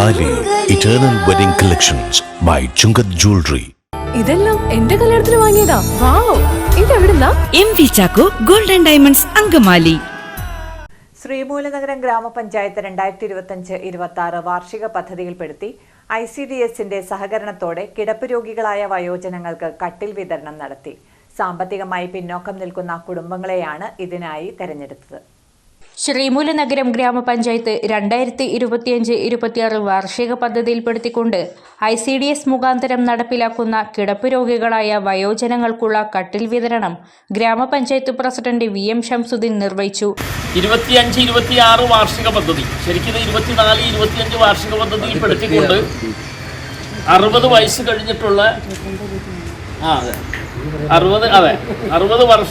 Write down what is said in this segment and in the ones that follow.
താലി eternal wedding collections by Chungath jewellery ഇതെല്ലാം എന്റെ കല്യാണത്തിന് വാങ്ങിയതാ. Wow ഇതെവിടുന്നാ? M V Chacko golden diamonds Angamaly. Sreemoolanagaram ഗ്രാമപഞ്ചായത്ത് രണ്ടായിരത്തി ഇരുപത്തഞ്ച് ഇരുപത്തി ആറ് വാർഷിക പദ്ധതിയിൽപ്പെടുത്തി ഐ സി ഡി എസിന്റെ സഹകരണത്തോടെ കിടപ്പ് രോഗികളായ വയോജനങ്ങൾക്ക് കട്ടിൽ വിതരണം നടത്തി. സാമ്പത്തികമായി പിന്നോക്കം നിൽക്കുന്ന കുടുംബങ്ങളെയാണ് ഇതിനായി തെരഞ്ഞെടുത്തത്. ശ്രീമൂലനഗരം ഗ്രാമപഞ്ചായത്ത് രണ്ടായിരത്തി ഇരുപത്തിയഞ്ച് ഇരുപത്തിയാറ് വാർഷിക പദ്ധതിയിൽപ്പെടുത്തിക്കൊണ്ട് ഐ സി ഡി എസ് മുഖാന്തരം നടപ്പിലാക്കുന്ന കിടപ്പ് രോഗികളായ വയോജനങ്ങൾക്കുള്ള കട്ടിൽ വിതരണം ഗ്രാമപഞ്ചായത്ത് പ്രസിഡന്റ് വി എം ഷംസുദ്ദീൻ നിർവഹിച്ചു. ഇരുപത്തിയഞ്ച് ഇരുപത്തിയാറ് വാർഷിക പദ്ധതി. ശരിക്കും ഇരുപത്തിനാല് ഇരുപത്തിയഞ്ച് വാർഷിക പദ്ധതിയിൽപ്പെടുത്തിക്കൊണ്ട് അറുപത് വയസ്സ് കഴിഞ്ഞിട്ടുള്ള അതെ. അറുപത് അതെ. അറുപത് വർഷ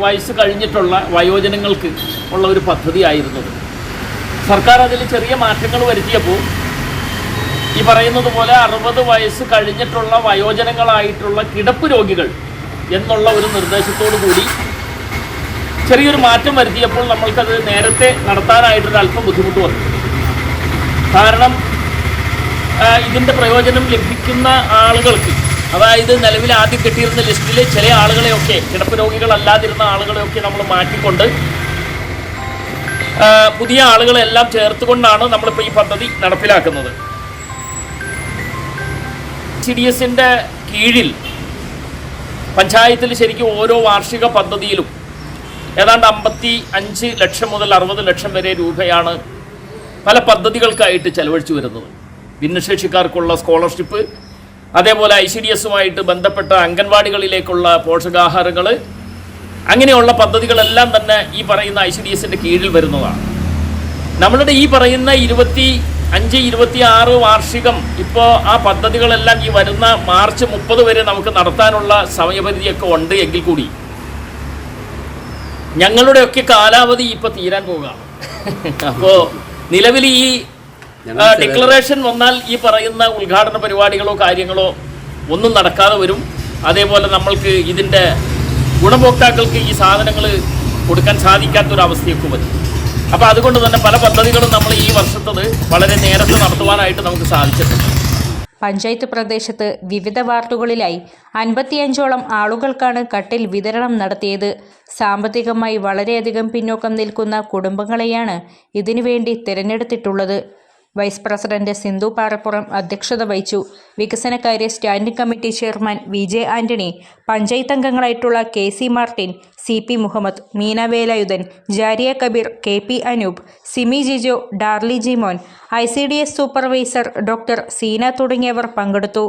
വയസ്സ് കഴിഞ്ഞിട്ടുള്ള വയോജനങ്ങൾക്ക് ഉള്ള ഒരു പദ്ധതിയായിരുന്നു സർക്കാർ അതിൽ ചെറിയ മാറ്റങ്ങൾ വരുത്തിയപ്പോൾ ഈ പറയുന്നത് പോലെ അറുപത് വയസ്സ് കഴിഞ്ഞിട്ടുള്ള വയോജനങ്ങളായിട്ടുള്ള കിടപ്പ് രോഗികൾ എന്നുള്ള ഒരു നിർദ്ദേശത്തോടു കൂടി ചെറിയൊരു മാറ്റം വരുത്തിയപ്പോൾ നമ്മൾക്കത് നേരത്തെ നടത്താനായിട്ടൊരു അല്പം ബുദ്ധിമുട്ട് വന്നു. കാരണം ഇതിന്റെ പ്രയോജനം ലഭിക്കുന്ന ആളുകൾക്ക് അതായത് നിലവിൽ ആദ്യം കിട്ടിയിരുന്ന ലിസ്റ്റിൽ ചില ആളുകളെയൊക്കെ കിടപ്പ് രോഗികളല്ലാതിരുന്ന ആളുകളെയൊക്കെ നമ്മൾ മാറ്റിക്കൊണ്ട് പുതിയ ആളുകളെല്ലാം ചേർത്തുകൊണ്ടാണ് നമ്മളിപ്പോൾ ഈ പദ്ധതി നടപ്പിലാക്കുന്നത്. സി ഡി എസിന്റെ കീഴിൽ പഞ്ചായത്തിൽ ശരിക്കും ഓരോ വാർഷിക പദ്ധതിയിലും ഏതാണ്ട് അമ്പത്തി അഞ്ച് ലക്ഷം മുതൽ അറുപത് ലക്ഷം വരെ രൂപയാണ് പല പദ്ധതികൾക്കായിട്ട് ചെലവഴിച്ചു വരുന്നത്. ഭിന്നശേഷിക്കാർക്കുള്ള സ്കോളർഷിപ്പ് അതേപോലെ ഐ സി ഡി എസുമായിട്ട് ബന്ധപ്പെട്ട അംഗൻവാടികളിലേക്കുള്ള പോഷകാഹാരങ്ങൾ അങ്ങനെയുള്ള പദ്ധതികളെല്ലാം തന്നെ ഈ പറയുന്ന ഐ സി ഡി എസിന്റെ കീഴിൽ വരുന്നതാണ്. നമ്മളുടെ ഈ പറയുന്ന ഇരുപത്തി അഞ്ച് ഇരുപത്തി ആറ് വാർഷികം ഇപ്പോൾ ആ പദ്ധതികളെല്ലാം ഈ വരുന്ന മാർച്ച് മുപ്പത് വരെ നമുക്ക് നടത്താനുള്ള സമയപരിധിയൊക്കെ ഉണ്ട് എങ്കിൽ കൂടി. ഞങ്ങളുടെയൊക്കെ കാലാവധി ഇപ്പോൾ തീരാൻ പോകുക അപ്പോൾ നിലവിൽ ഈ ഡിക്ലറേഷൻ വന്നാൽ ഈ പറയുന്ന ഉദ്ഘാടന പരിപാടികളോ കാര്യങ്ങളോ ഒന്നും നടക്കാതെ വരും. അതേപോലെ നമ്മൾക്ക് ഇതിന്റെ ഗുണഭോക്താക്കൾക്ക് ഈ സാധനങ്ങൾ കൊടുക്കാൻ സാധിക്കാത്തൊരവസ്ഥയൊക്കെ വരും. അപ്പോൾ അതുകൊണ്ട് തന്നെ പല പദ്ധതികളും നമ്മൾ ഈ വർഷത്തത് വളരെ നേരത്തെ നടത്തുവാനായിട്ട് നമുക്ക് സാധിച്ചിട്ടുണ്ട്. പഞ്ചായത്ത് പ്രദേശത്ത് വിവിധ വാർഡുകളിലായി അൻപത്തിയഞ്ചോളം ആളുകൾക്കാണ് കട്ടിൽ വിതരണം നടത്തിയത്. സാമ്പത്തികമായി വളരെയധികം പിന്നോക്കം നിൽക്കുന്ന കുടുംബങ്ങളെയാണ് ഇതിനുവേണ്ടി തിരഞ്ഞെടുത്തിട്ടുള്ളത്. വൈസ് പ്രസിഡന്റ് സിന്ധു പാറപ്പുറം അധ്യക്ഷത വഹിച്ചു. വികസനകാര്യ standing committee chairman V J Antony panchayat അംഗങ്ങളായിട്ടുള്ള K C Martin C P Muhammad Meena Velayudhan Jariya Kabeer K P Anoop Simi Jijo Darly Jimon I C D S supervisor doctor Seena തുടങ്ങിയവർ പങ്കെടുത്തു.